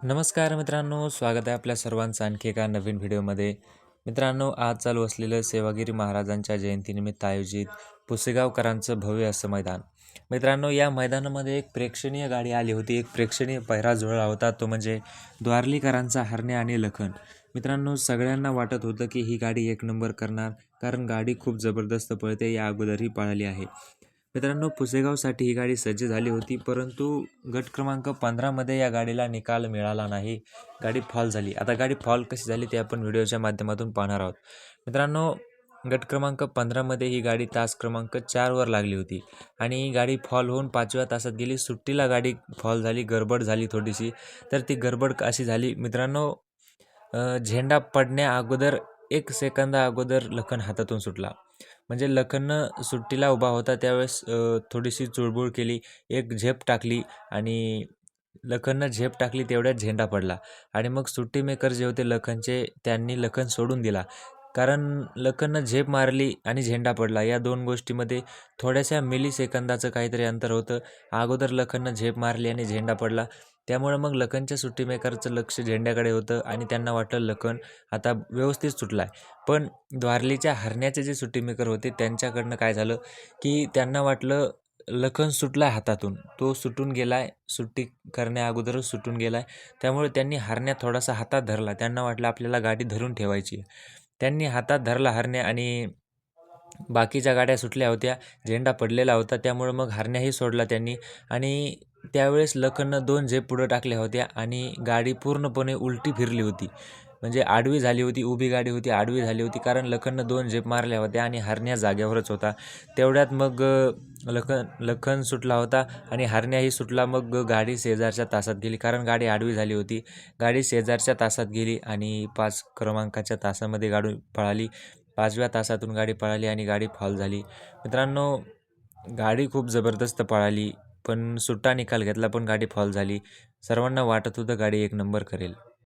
नमस्कार मित्रांनो स्वागत आहे आपल्या सर्वांचं आणखी एका नवीन व्हिडिओमध्ये. मित्रांनो आज चालू असलेलं सेवागिरी महाराजांच्या जयंतीनिमित्त आयोजित पुसेगावकरांचं भव्य असं मैदान. मित्रांनो या मैदानामध्ये एक प्रेक्षणीय गाडी आली होती. एक प्रेक्षणीय पहिरा जुळला होता. तो म्हणजे द्वारलीकरांचा हरणे आणि लखन. मित्रांनो सगळ्यांना वाटत होतं की ही गाडी एक नंबर करणार कारण गाडी खूप जबरदस्त पळते या अगोदरही पळाली आहे. मित्रांनो पुसेगावसाठी ही गाडी सज्ज झाली होती परंतु गट क्रमांक पंधरामध्ये या गाडीला निकाल मिळाला नाही. गाडी फॉल झाली. आता गाडी फॉल कशी झाली ते आपण व्हिडिओच्या माध्यमातून पाहणार आहोत. मित्रांनो गट क्रमांक पंधरामध्ये ही गाडी तास क्रमांक चारवर लागली होती आणि ही गाडी फॉल होऊन पाचव्या तासात गेली. सुट्टीला गाडी फॉल झाली गडबड झाली थोडीशी. तर ती गडबड अशी झाली. मित्रांनो झेंडा पडण्या अगोदर एक सेकंदा अगोदर लखन हातातून सुटला. म्हणजे लखननं सुट्टीला उभा होता त्यावेळेस थोडीशी चुळबुळ केली एक झेप टाकली आणि लखननं झेप टाकली तेवढ्यात झेंडा पडला. आणि मग सुट्टी मेकर जे होते लखनचे त्यांनी लखन सोडून दिला. कारण लखननं झेप मारली आणि झेंडा पडला. या दोन गोष्टीमध्ये थोड्याशा मिली सेकंदाचं काहीतरी अंतर होतं. अगोदर लखननं झेप मारली आणि झेंडा पडला. त्यामुळे मग लखनच्या सुट्टीमेकरचं लक्ष झेंड्याकडे होतं आणि त्यांना वाटलं लखन आता व्यवस्थित सुटला आहे पण द्वारलीच्या हरण्याचे जे सुट्टीमेकर होते त्यांच्याकडनं काय झालं की त्यांना वाटलं लखन सुटला हातातून. तो सुटून गेला आहे सुट्टी करण्या अगोदरच सुटून गेला आहे त्यामुळे त्यांनी हरण्या थोडासा हातात धरला. त्यांना वाटलं आपल्याला गाडी धरून ठेवायची त्यांनी हातात धरला हरण्या आणि बाकीच्या गाड्या सुटल्या होत्या. झेंडा पडलेला होता त्यामुळे मग हरण्याही सोडला त्यांनी. आणि त्यावेळेस लखननं दोन झेप पुढं टाकल्या होत्या आणि गाडी पूर्णपणे उलटी फिरली होती. म्हणजे आडवी झाली होती उभी गाडी होती आडवी झाली होती कारण लखननं दोन झेप मारल्या होत्या आणि हरण्या जाग्यावरच होता. तेवढ्यात मग लखन लखन सुटला होता आणि हरण्याही सुटला. मग गाडी शेजारच्या तासात गेली कारण गाडी आडवी झाली होती. गाडी शेजारच्या तासात गेली आणि पाच क्रमांकाच्या तासामध्ये गाडी पळाली. पाचव्या तासातून गाडी पळाली आणि गाडी फॉल झाली. मित्रांनो गाडी खूप जबरदस्त पळाली. पण सुट्टा निकाल घेतला पण गाडी फॉल झाली. सर्वांना वाटत होतं गाडी एक नंबर करेल.